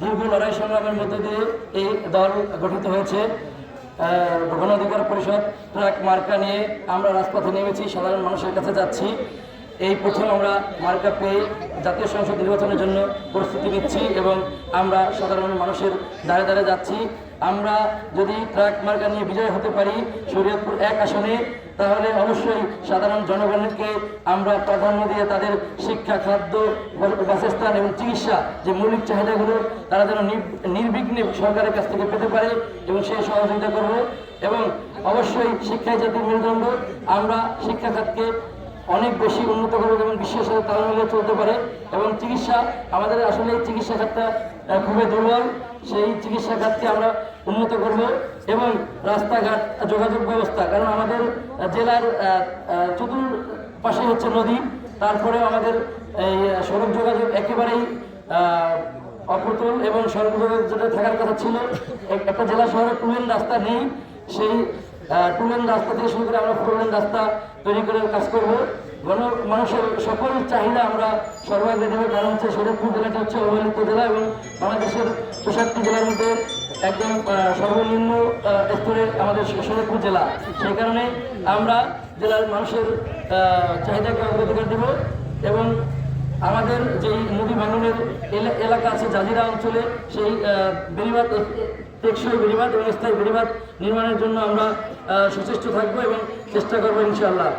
দীর্ঘ লড়াই সংগ্রামের মধ্যে দিয়ে এই দল গঠিত হয়েছে। গণাধিকার পরিষদ ট্রাক মার্কা নিয়ে আমরা রাজপথে নেমেছি, সাধারণ মানুষের কাছে যাচ্ছি। এই প্রথম আমরা মার্কা পেয়ে জাতীয় সংসদ নির্বাচনের জন্য প্রস্তুতি নিচ্ছি এবং আমরা সাধারণ মানুষের দাঁড়ে দাঁড়ে যাচ্ছি। আমরা যদি ট্রাক মার্কা নিয়ে বিজয় হতে পারি শরীয়তপুর এক আসনে, তাহলে অবশ্যই সাধারণ জনগণকে আমরা প্রাধান্য দিয়ে তাদের শিক্ষা, খাদ্য, বাসস্থান এবং চিকিৎসা যে মৌলিক চাহিদাগুলো তারা যেন নির্বিঘ্নে সরকারের কাছ থেকে পেতে পারে এবং সেই সহযোগিতা করব। এবং অবশ্যই শিক্ষায় জাতির মেরুদণ্ড, আমরা শিক্ষা খাতকে অনেক বেশি উন্নত করব এবং বিশ্বের সাথে তাল মিলিয়ে চলতে পারে। এবং চিকিৎসা আমাদের আসলে এই চিকিৎসা খাতটা খুবই দুর্বল। সেই চিকিৎসা খাতকে আমরা উন্নত করব এবং রাস্তাঘাট যোগাযোগ ব্যবস্থা কারণ আমাদের জেলার আহ, আহ, চতুর পাশে হচ্ছে নদী। তারপরে আমাদের এই সড়ক যোগাযোগ একেবারেই অপ্রতুল এবং সড়ক যোগাযোগ যেটা থাকার কথা ছিল একটা জেলা শহরে টুলেন রাস্তা নেই। সেই টুলেন রাস্তা থেকে শুরু করে আমরা ফোর লেন রাস্তা তৈরি করে কাজ করব। মানুষের সকল চাহিদা আমরা সর্বাগ্রে দেবো কারণ হচ্ছে শরীরপুর জেলাটা হচ্ছে অবহেলিত জেলা এবং বাংলাদেশের চৌষট্টি জেলার মধ্যে একদম সর্বনিম্ন স্তরের আমাদের শরীরপুর জেলা। সেই কারণে আমরা জেলার মানুষের চাহিদাকে অগ্রাধিকার দেব এবং আমাদের যেই নদী ভাঙনের এলা- এলাকা আছে জাজিরা অঞ্চলে, সেই বেড়িবাদ টেকসই বেড়িবাদ এবং স্থায়ী বেড়িবাদ নির্মাণের জন্য আমরা সচেষ্ট থাকব এবং চেষ্টা করব ইনশাআল্লাহ।